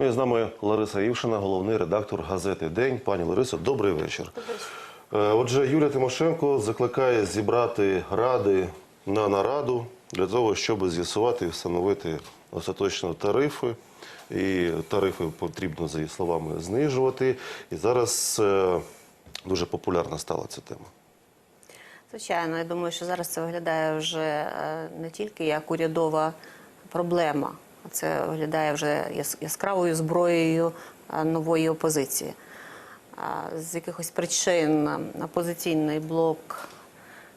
Ну і з нами Лариса Івшина, головний редактор газети День. Пані Ларисо, добрий вечір. Е, Отже, Юлія Тимошенко закликає зібрати ради на нараду для того, щоб з'ясувати і встановити остаточно тарифи. І тарифи потрібно, за її словами, знижувати. І зараз е, дуже популярна стала ця тема. Звичайно, я думаю, що зараз це виглядає вже е, не тільки як урядова проблема, це виглядає вже яскравою зброєю е, нової опозиції. З якихось причин опозиційний блок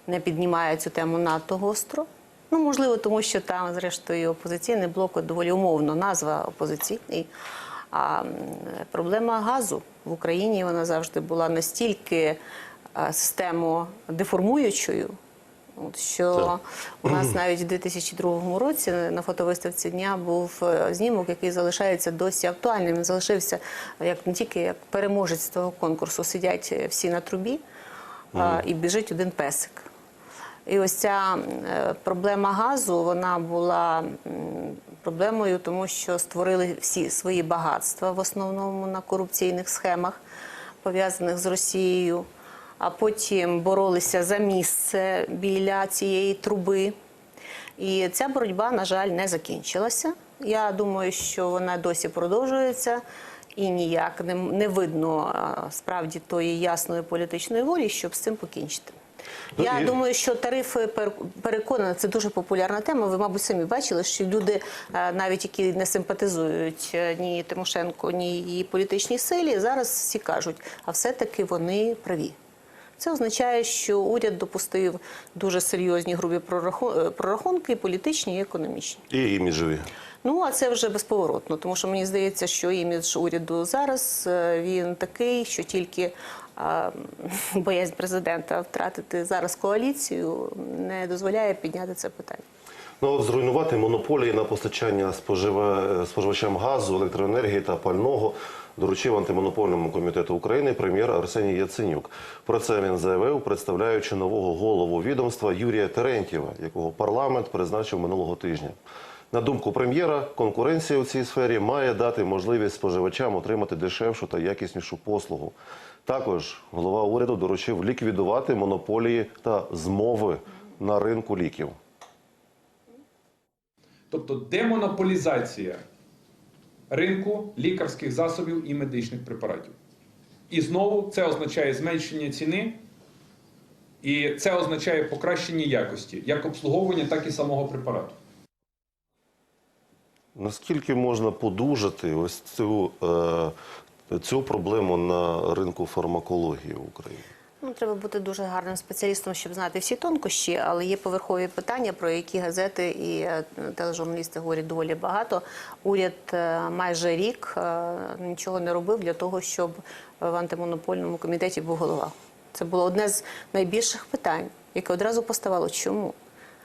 не піднімає цю тему надто гостро. Ну, можливо, тому що там, зрештою, опозиційний блок доволі умовно назва опозиційний. А проблема газу в Україні вона завжди була настільки е, систему деформуючою, от, що Так. у нас навіть у 2002 році на фотовиставці дня був е, знімок, який залишається досі актуальним. Він залишився як не тільки як переможець того конкурсу, сидять е, всі на трубі а, і біжить один песик. І ось ця е, проблема газу вона була проблемою, тому що створили всі свої багатства в основному на корупційних схемах, пов'язаних з Росією, а потім боролися за місце біля цієї труби. І ця боротьба, на жаль, не закінчилася. Я думаю, що вона досі продовжується. І ніяк не, не видно справді тої ясної політичної волі, щоб з цим покінчити. Ну, Я і- думаю, що тарифи пер- переконана, це дуже популярна тема. Ви, мабуть, самі бачили, що люди, навіть які не симпатизують е, ні Тимошенко, ні її політичній силі, зараз всі кажуть, а все-таки вони праві. Це означає, що уряд допустив дуже серйозні грубі е, прорахунки, і політичні і економічні. І іміджеві. Ну а це вже безповоротно, тому що мені здається, що імідж уряду зараз е, він такий, що тільки боязнь президента втратити зараз коаліцію не дозволяє підняти це питання. Ну, от зруйнувати монополії на постачання спожива... споживачам газу, електроенергії та пального доручив антимонопольному комітету України прем'єр Арсеній Яценюк. Про це він заявив, представляючи нового голову відомства Юрія Терентєва, якого парламент призначив минулого тижня. На думку прем'єра, конкуренція у цій сфері має дати можливість споживачам отримати дешевшу та якіснішу послугу. Також голова уряду доручив ліквідувати монополії та змови на ринку ліків. Тобто демонополізація ринку лікарських засобів і медичних препаратів. І знову це означає зменшення ціни, і це означає покращення якості як обслуговування, так і самого препарату. Наскільки можна подужати ось цю, е, цю проблему на ринку фармакології в Україні? Ну, треба бути дуже гарним спеціалістом, щоб знати всі тонкощі, але є поверхові питання, про які газети і е, тележурналісти говорять доволі багато. Уряд е, майже рік е, нічого не робив для того, щоб в антимонопольному комітеті був голова. Це було одне з найбільших питань, яке одразу поставало. Чому?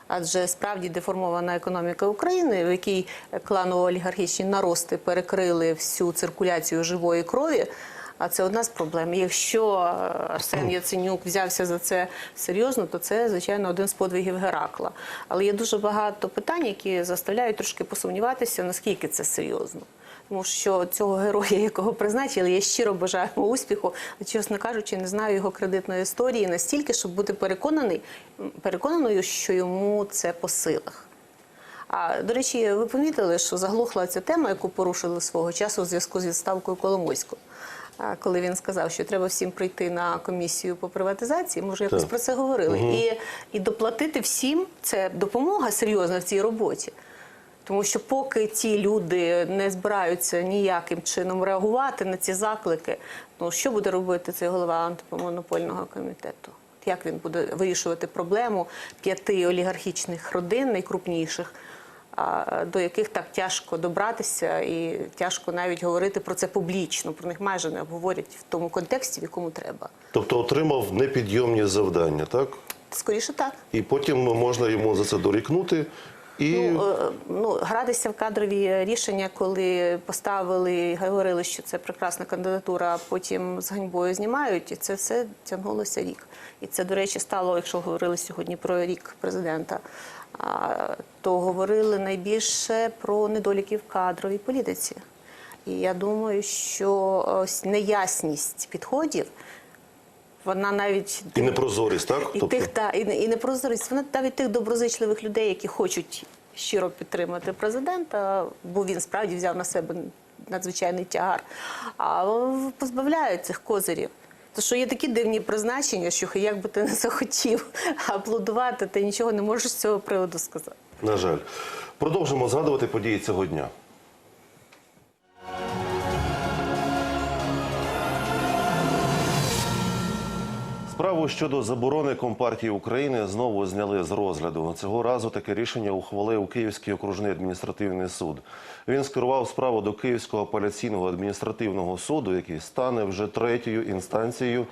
Адже справді деформована економіка України, в якій кланово-олігархічні нарости перекрили всю циркуляцію живої крові. А це одна з проблем. Якщо е, Арсен Яценюк взявся за це серйозно, то це звичайно один з подвигів Геракла. Але є дуже багато питань, які заставляють трошки посумніватися, наскільки це серйозно. Тому що цього героя, якого призначили, я щиро бажаю йому успіху. Чесно кажучи, не знаю його кредитної історії настільки, щоб бути переконаний, переконаною, що йому це по силах. А до речі, ви помітили, що заглухла ця тема, яку порушили свого часу у зв'язку з відставкою Коломойського. Коли він сказав, що треба всім прийти на комісію по приватизації, може якось Так. про це говорили, і, і доплатити всім це допомога серйозна в цій роботі. Тому що поки ті люди не збираються ніяким чином реагувати на ці заклики, ну що буде робити цей голова антимонопольного комітету? Як він буде вирішувати проблему п'яти олігархічних родин, найкрупніших, до яких так тяжко добратися і тяжко навіть говорити про це публічно. Про них майже не говорять в тому контексті, в якому треба. Тобто отримав непідйомні завдання, так? Скоріше так. І потім можна йому за це дорікнути. І Ну, е, ну, гратися в кадрові рішення, коли поставили і говорили, що це прекрасна кандидатура, а потім з ганьбою знімають, і це все тягнулося рік. І це, до речі, стало, якщо говорили сьогодні про рік президента, то говорили найбільше про недоліки в кадровій політиці. І я думаю, що ось неясність підходів, вона навіть І непрозорість, так? і тих та і, і непрозорість, вона навіть тих доброзичливих людей, які хочуть щиро підтримати президента, бо він справді взяв на себе надзвичайний тягар, а позбавляють цих козирів. То що є такі дивні призначення, що як би ти не захотів аплодувати, ти нічого не можеш з цього приводу сказати. На жаль. Продовжимо згадувати події цього дня. Справу щодо заборони Компартії України знову зняли з розгляду. Цього разу таке рішення ухвалив Київський окружний адміністративний суд. Він скерував справу до Київського апеляційного адміністративного суду, який стане вже третьою інстанцією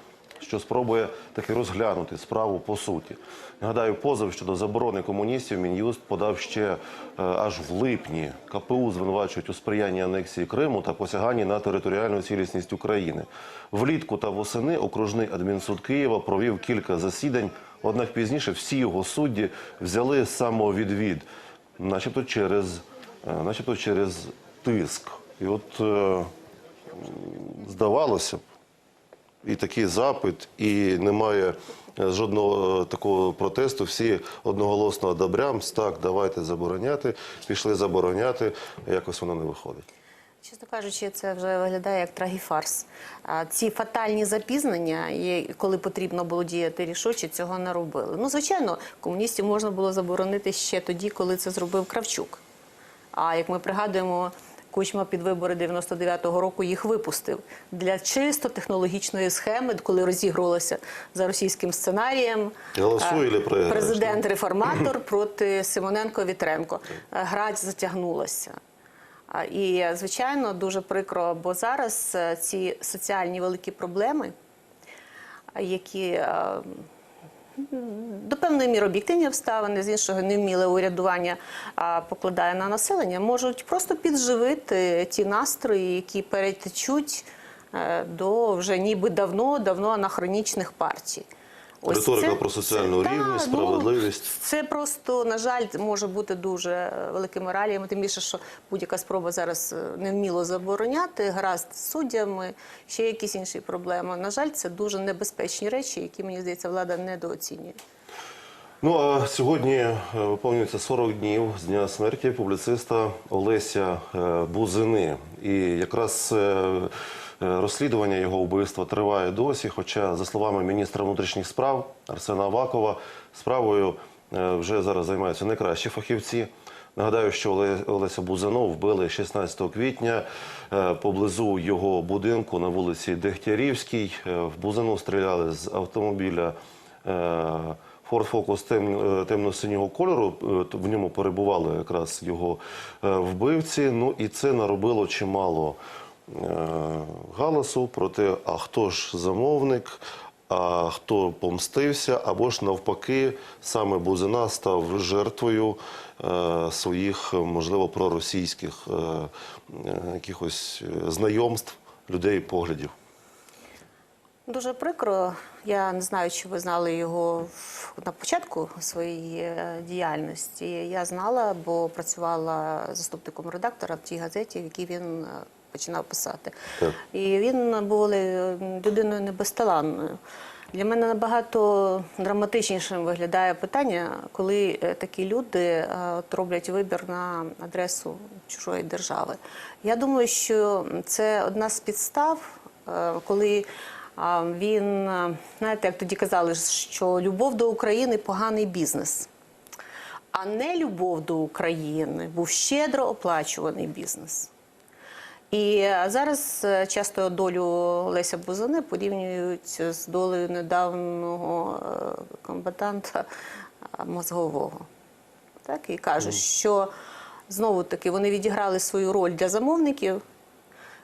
що спробує таки розглянути справу по суті. Нагадаю, позов щодо заборони комуністів Мін'юст подав ще е, аж в липні. КПУ звинувачують у сприянні анексії Криму та посяганні на територіальну цілісність України. Влітку та восени окружний адмінсуд Києва провів кілька засідань. Однак пізніше всі його судді взяли самовідвід, начебто через, е, начебто через тиск. І от е, здавалося б, і такий запит, і немає е, жодного е, такого протесту. Всі одноголосно одобрямс, так, давайте забороняти. Пішли забороняти, якось воно не виходить. Чесно кажучи, це вже виглядає як трагіфарс. Ці фатальні запізнення, коли потрібно було діяти рішуче, цього не робили. Ну, звичайно, комуністів можна було заборонити ще тоді, коли це зробив Кравчук. А як ми пригадуємо, Кучма під вибори 99-го року їх випустив для чисто технологічної схеми, коли розігрувалося за російським сценарієм. Голосуй е, или Президент-реформатор проти Симоненко-Вітренко. Е, Грать затягнулася. І, звичайно, дуже прикро, бо зараз е, ці соціальні великі проблеми, які до певної міри об'єктивні обставини, з іншого невміле урядування покладає на населення, можуть просто підживити ті настрої, які перетечуть е, до вже ніби давно, давно анахронічних партій. Риторика про соціальну Та, рівність, ну, справедливість. це просто, на жаль, може бути дуже е, великими реаліями. Тим більше, що будь-яка спроба зараз е, невміло забороняти, гаразд з суддями, ще якісь інші проблеми. На жаль, це дуже небезпечні речі, які мені здається, влада недооцінює. Ну а сьогодні е, виповнюється 40 днів з дня смерті публіциста Олеся Бузини. І якраз розслідування його вбивства триває досі. Хоча, за словами міністра внутрішніх справ Арсена Авакова, справою е, вже зараз займаються найкращі фахівці. Нагадаю, що Олеся Бузину вбили 16 квітня е, поблизу його будинку на вулиці Дегтярівській. Е, В Бузину стріляли з автомобіля. е, Ford Focus е, темно-синього кольору. Е, В ньому перебували якраз його е, вбивці. Ну і це наробило чимало е, галасу про те, а хто ж замовник, а хто помстився, або ж навпаки, саме Бузина став жертвою е, своїх, е, можливо, проросійських е, е, якихось е, знайомств, людей, поглядів. Дуже прикро. Я не знаю, чи ви знали його на початку своєї е, діяльності. Я знала, бо працювала заступником редактора в тій газеті, в якій він е, починав писати. Так. І він був е, людиною небезталанною. Для мене набагато драматичнішим виглядає питання, коли е, такі люди е, от роблять вибір на адресу чужої держави. Я думаю, що це одна з підстав, коли він, знаєте, як тоді казали, що любов до України поганий бізнес. А не любов до України був щедро оплачуваний бізнес. І е, зараз е, часто долю Леся Бузини порівнюють з долею недавнього е, комбатанта мозгового. Так? І кажуть, що знову таки вони відіграли свою роль для замовників,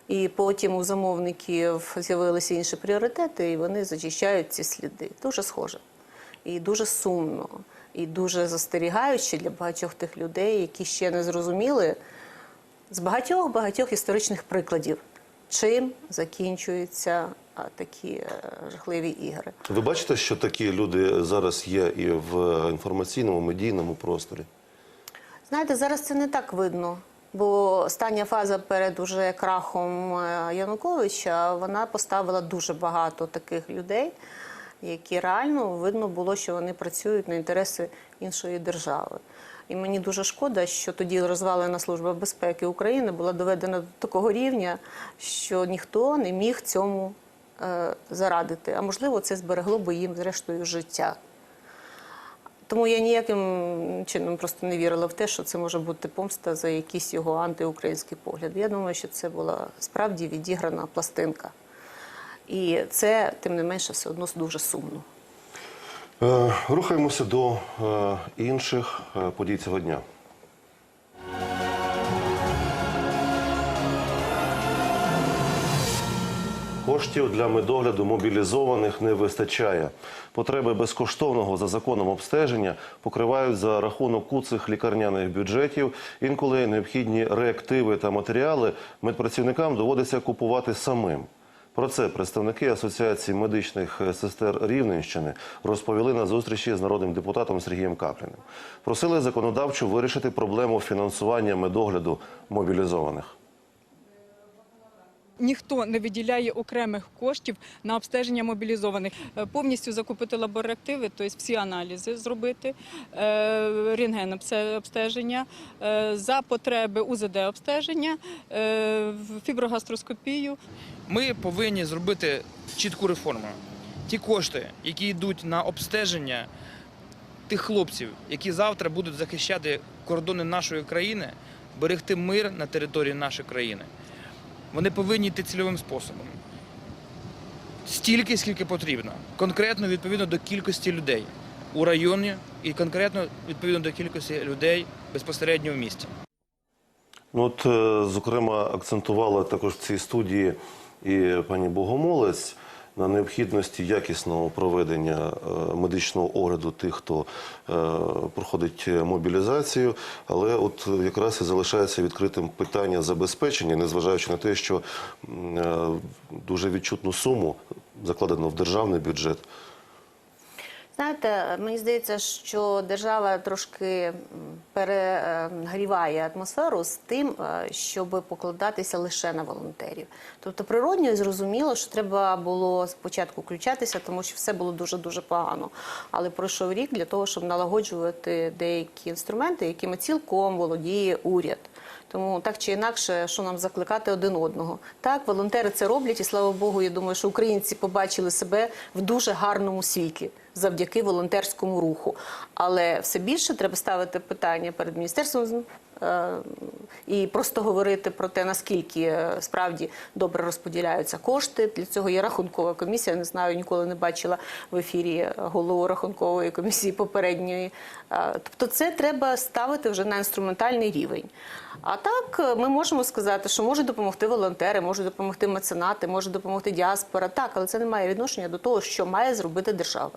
і потім у замовників з'явилися інші пріоритети, і вони зачищають ці сліди. Дуже схоже. І дуже сумно, і дуже застерігаюче для багатьох тих людей, які ще не зрозуміли з багатьох багатьох історичних прикладів, чим закінчуються такі е, жахливі ігри. Ви бачите, що такі люди зараз є і в інформаційному медійному просторі? Знаєте, зараз це не так видно. Бо остання фаза перед уже крахом е, Януковича вона поставила дуже багато таких людей, які реально видно було, що вони працюють на інтереси іншої держави. І мені дуже шкода, що тоді розвалена служба безпеки України була доведена до такого рівня, що ніхто не міг цьому е, зарадити. А можливо, це зберегло би їм зрештою життя. Тому я ніяким чином просто не вірила в те, що це може бути помста за якісь його антиукраїнські погляди. Я думаю, що це була справді відіграна пластинка. І це, тим не менше, все одно дуже сумно. Е, Рухаємося до е, інших е, подій цього дня. Коштів для медогляду мобілізованих не вистачає. Потреби безкоштовного за законом обстеження покривають за рахунок куцих лікарняних бюджетів. Інколи необхідні реактиви та матеріали медпрацівникам доводиться купувати самим. Про це представники Асоціації медичних сестер Рівненщини розповіли на зустрічі з народним депутатом Сергієм Капліним. Просили законодавчо вирішити проблему фінансування медогляду мобілізованих. Ніхто не виділяє окремих коштів на обстеження мобілізованих. Е, Повністю закупити лабораактиви, тобто всі аналізи зробити, е, рентген обстеження, е, за потреби УЗД обстеження, фіброгастроскопію. Ми повинні зробити чітку реформу. Ті кошти, які йдуть на обстеження тих хлопців, які завтра будуть захищати кордони нашої країни, берегти мир на території нашої країни, вони повинні йти цільовим способом. Стільки, скільки потрібно, конкретно відповідно до кількості людей у районі і конкретно відповідно до кількості людей безпосередньо в місті. Ну, от, е, зокрема, акцентувала також в цій студії і пані Богомолець на необхідності якісного проведення е, медичного огляду тих, хто е, проходить мобілізацію. Але от якраз і залишається відкритим питання забезпечення, незважаючи на те, що е, дуже відчутну суму закладено в державний бюджет. Знаєте, мені здається, що держава трошки перегріває атмосферу з тим, е, щоб покладатися лише на волонтерів. Тобто природньо і зрозуміло, що треба було спочатку включатися, тому що все було дуже дуже погано. Але пройшов рік для того, щоб налагоджувати деякі інструменти, якими цілком володіє уряд. Тому так чи інакше, що нам закликати один одного. Так, волонтери це роблять, і слава Богу, я думаю, що українці побачили себе в дуже гарному світлі завдяки волонтерському руху. Але все більше треба ставити питання перед міністерством е, і просто говорити про те, наскільки е, справді добре розподіляються кошти. Для цього є рахункова комісія. Не знаю, ніколи не бачила в ефірі голову рахункової комісії попередньої. Е, Тобто, це треба ставити вже на інструментальний рівень. А так ми можемо сказати, що можуть допомогти волонтери, можуть допомогти меценати, може допомогти діаспора. Так, але це не має відношення до того, що має зробити держава.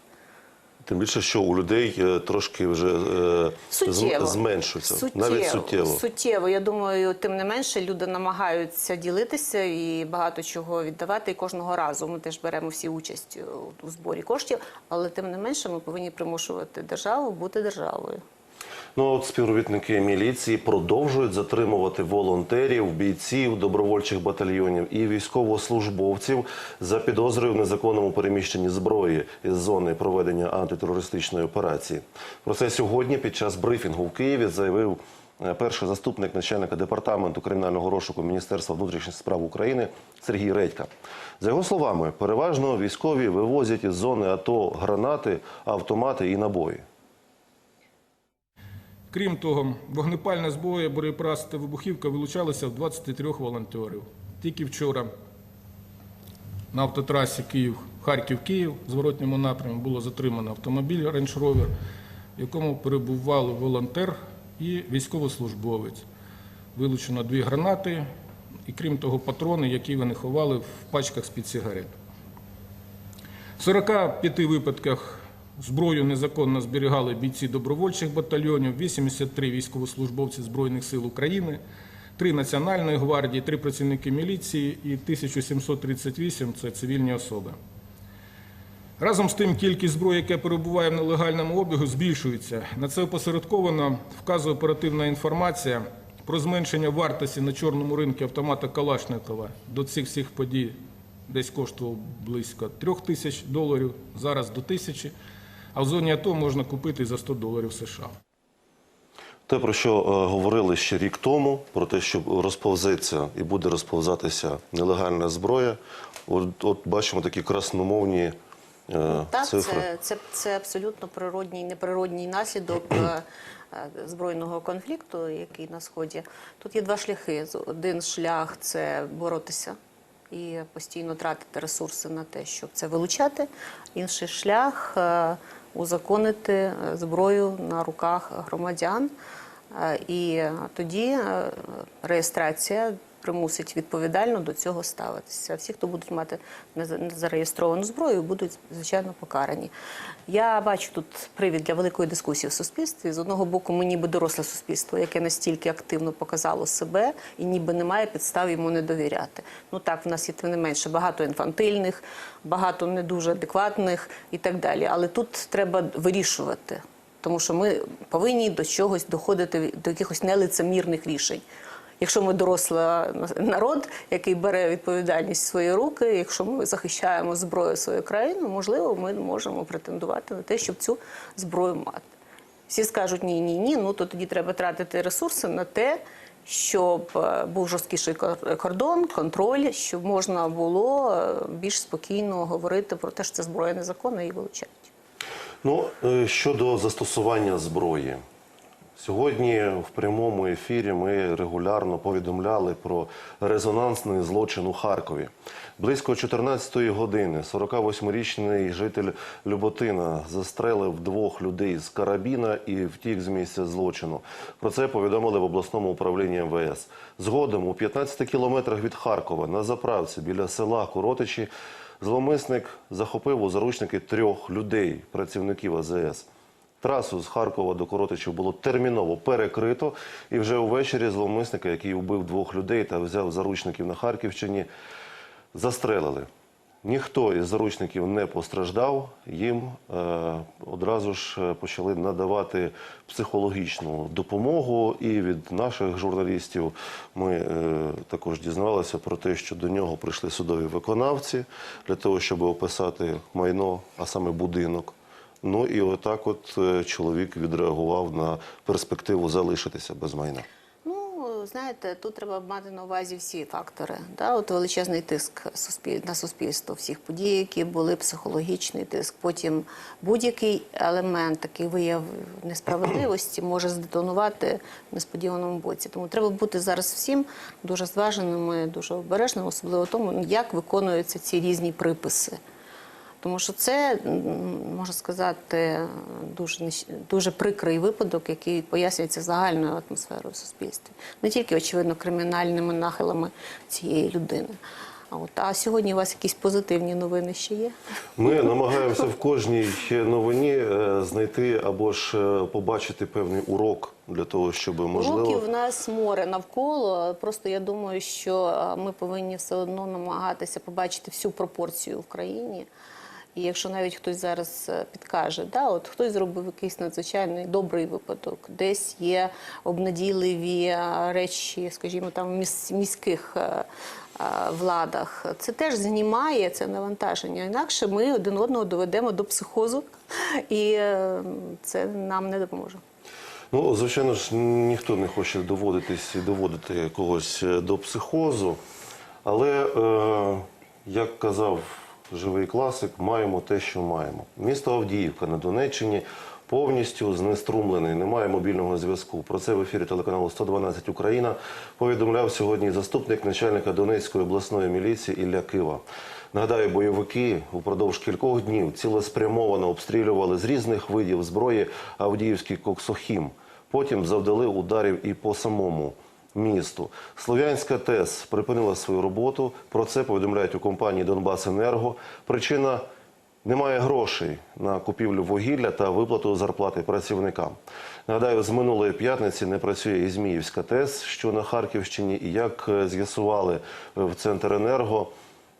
Тим більше, що у людей е, трошки вже е, Суттєво. зменшується, Суттєво. навіть суттєво. Суттєво. Я думаю, тим не менше люди намагаються ділитися і багато чого віддавати. І кожного разу ми теж беремо всі участь у зборі коштів, але тим не менше ми повинні примушувати державу бути державою. Ну, а от співробітники міліції продовжують затримувати волонтерів, бійців добровольчих батальйонів і військовослужбовців за підозрою в незаконному переміщенні зброї із зони проведення антитерористичної операції. Про це сьогодні під час брифінгу в Києві заявив е, перший заступник начальника департаменту кримінального розшуку Міністерства внутрішніх справ України Сергій Редька. За його словами, переважно військові вивозять із зони АТО гранати, автомати і набої. Крім того, вогнепальна зброя, боєприпаси та вибухівка вилучалися в 23 волонтерів. Тільки вчора на автотрасі Київ, Харків-Київ в зворотньому напрямку було затримано автомобіль Range Rover, в якому перебували волонтер і військовослужбовець. Вилучено дві гранати і, крім того, патрони, які вони ховали в пачках з-під сигарет. В 45 випадках зброю незаконно зберігали бійці добровольчих батальйонів, 83 військовослужбовці Збройних сил України, 3 Національної гвардії, 3 працівники міліції і 1738 – це цивільні особи. Разом з тим, кількість зброї, яка перебуває в нелегальному обігу, збільшується. На це опосередковано вказує оперативна інформація про зменшення вартості на чорному ринку автомата Калашникова до цих всіх подій десь коштував близько трьох тисяч доларів, зараз до тисячі, а в зоні АТО можна купити за 100 доларів США. Те, про що е, говорили ще рік тому, про те, що розповзеться і буде розповзатися нелегальна зброя, от, от бачимо такі красномовні е, Так, цифри. це, це, це абсолютно природній, неприродній наслідок е, е, збройного конфлікту, який на сході. Тут є два шляхи. Один шлях це боротися і постійно тратити ресурси на те, щоб це вилучати. Інший шлях е, узаконити е, зброю на руках громадян. Е, І тоді е, реєстрація примусить відповідально до цього ставитися. Всі, хто будуть мати неза- незареєстровану зброю, будуть звичайно покарані. Я бачу тут привід для великої дискусії в суспільстві. З одного боку, ми ніби доросле суспільство, яке настільки активно показало себе і ніби немає підстав йому не довіряти. Ну так, в нас є тим не менше багато інфантильних, багато не дуже адекватних і так далі. Але тут треба вирішувати. Тому що ми повинні до чогось доходити до якихось нелицемірних рішень. Якщо ми дорослий народ, який бере відповідальність в свої руки, якщо ми захищаємо зброю свою країну, можливо, ми можемо претендувати на те, щоб цю зброю мати. Всі скажуть ні, ні, ні. Ну то тоді треба тратити ресурси на те, щоб е, був жорсткіший кордон, контроль, щоб можна було е, більш спокійно говорити про те, що це зброя незаконна і вилучають. Ну, е, щодо застосування зброї. Сьогодні в прямому ефірі ми регулярно повідомляли про резонансний злочин у Харкові. Близько 14-ї години 48-річний житель Люботина застрелив двох людей з карабіна і втік з місця злочину. Про це повідомили в обласному управлінні МВС. Згодом у 15 кілометрах від Харкова на заправці біля села Коротичі зловмисник захопив у заручники трьох людей, працівників АЗС. Трасу з Харкова до Коротичів було терміново перекрито, і вже увечері зловмисника, який вбив двох людей та взяв заручників на Харківщині, застрелили. Ніхто із заручників не постраждав. Їм е, одразу ж е, почали надавати психологічну допомогу. І від наших журналістів ми е, також дізнавалися про те, що до нього прийшли судові виконавці для того, щоб описати майно, а саме будинок. Ну і отак, от е, чоловік відреагував на перспективу залишитися без майна. Ну, знаєте, тут треба мати на увазі всі фактори. Да? От величезний тиск на суспільство, всіх подій, які були, психологічний тиск. Потім будь-який елемент, такий вияв несправедливості, може здетонувати в несподіваному боці. Тому треба бути зараз всім дуже зваженими, дуже обережними, особливо тому, як виконуються ці різні приписи. Тому що це, можна сказати, дуже, дуже прикрий випадок, який пояснюється загальною атмосферою в суспільстві. Не тільки, очевидно, кримінальними нахилами цієї людини. А, от, а сьогодні у вас якісь позитивні новини ще є? Ми намагаємося в кожній новині е, знайти або ж е, побачити певний урок для того, щоб можливо. Уроків в нас море навколо. Просто я думаю, що ми повинні все одно намагатися побачити всю пропорцію в країні. І якщо навіть хтось зараз е, підкаже, да, от хтось зробив якийсь надзвичайний добрий випадок, десь є обнадійливі е, речі, скажімо, там в міс- міських е, владах, це теж знімає це навантаження. Інакше ми один одного доведемо до психозу, і це нам не допоможе. Ну, звичайно ж, ніхто не хоче доводитись і доводити когось до психозу. Але, е, як казав живий класик, маємо те, що маємо. Місто Авдіївка на Донеччині повністю знеструмлений, немає мобільного зв'язку. Про це в ефірі телеканалу 112 Україна повідомляв сьогодні заступник начальника Донецької обласної міліції Ілля Кива. Нагадаю, бойовики упродовж кількох днів цілеспрямовано обстрілювали з різних видів зброї Авдіївський Коксохім. Потім завдали ударів і по самому місту. Слов'янська ТЕС припинила свою роботу. Про це повідомляють у компанії Донбасенерго. Причина немає грошей на купівлю вугілля та виплату зарплати працівникам. Нагадаю, з минулої п'ятниці не працює і Зміївська ТЕС, що на Харківщині, і як е, з'ясували в Центренерго,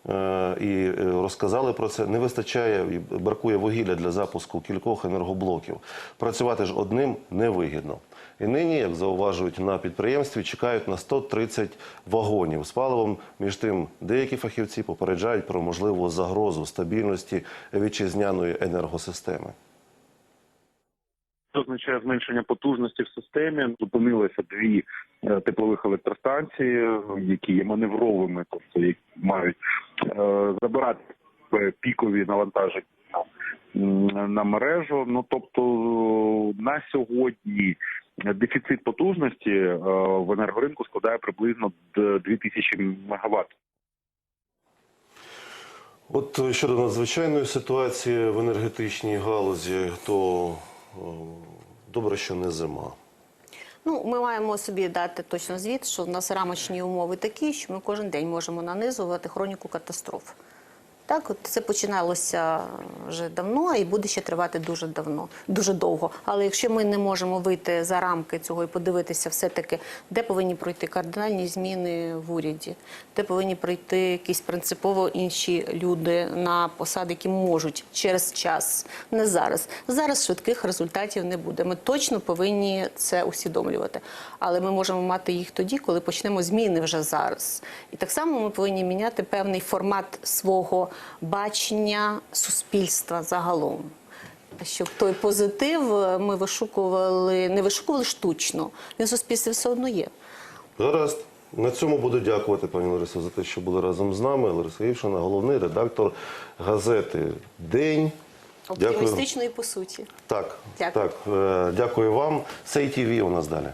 е, і е, розказали про це. Не вистачає і бракує вугілля для запуску кількох енергоблоків. Працювати ж одним невигідно. І нині, як зауважують на підприємстві, чекають на 130 вагонів з паливом. Між тим, деякі фахівці попереджають про можливу загрозу стабільності вітчизняної енергосистеми. Це означає зменшення потужності в системі. Зупинилися дві е, теплових електростанції, які є маневровими, тобто мають е, забирати е, пікові навантаження на мережу. Ну тобто на сьогодні дефіцит потужності е, в енергоринку складає приблизно 2000 мегаватт. От щодо надзвичайної ситуації в енергетичній галузі, то е, добре, що не зима. Ну, ми маємо собі дати точно звіт, що в нас рамочні умови такі, що ми кожен день можемо нанизувати хроніку катастроф. Так, от це починалося вже давно і буде ще тривати дуже давно, дуже довго. Але якщо ми не можемо вийти за рамки цього і подивитися, все-таки, де повинні пройти кардинальні зміни в уряді, де повинні прийти якісь принципово інші люди на посади, які можуть через час, не зараз. Зараз швидких результатів не буде. Ми точно повинні це усвідомлювати. Але ми можемо мати їх тоді, коли почнемо зміни вже зараз. І так само ми повинні міняти певний формат свого бачення суспільства загалом. Щоб той позитив ми вишукували, не вишукували штучно. Він в суспільстві все одно є. Гаразд. На цьому буду дякувати, пані Ларисо, за те, що були разом з нами. Лариса Івшина, головний редактор газети День. Дякую. І по суті. Так, Дякую. так. Е, Дякую вам. Сей ТВ у нас далі.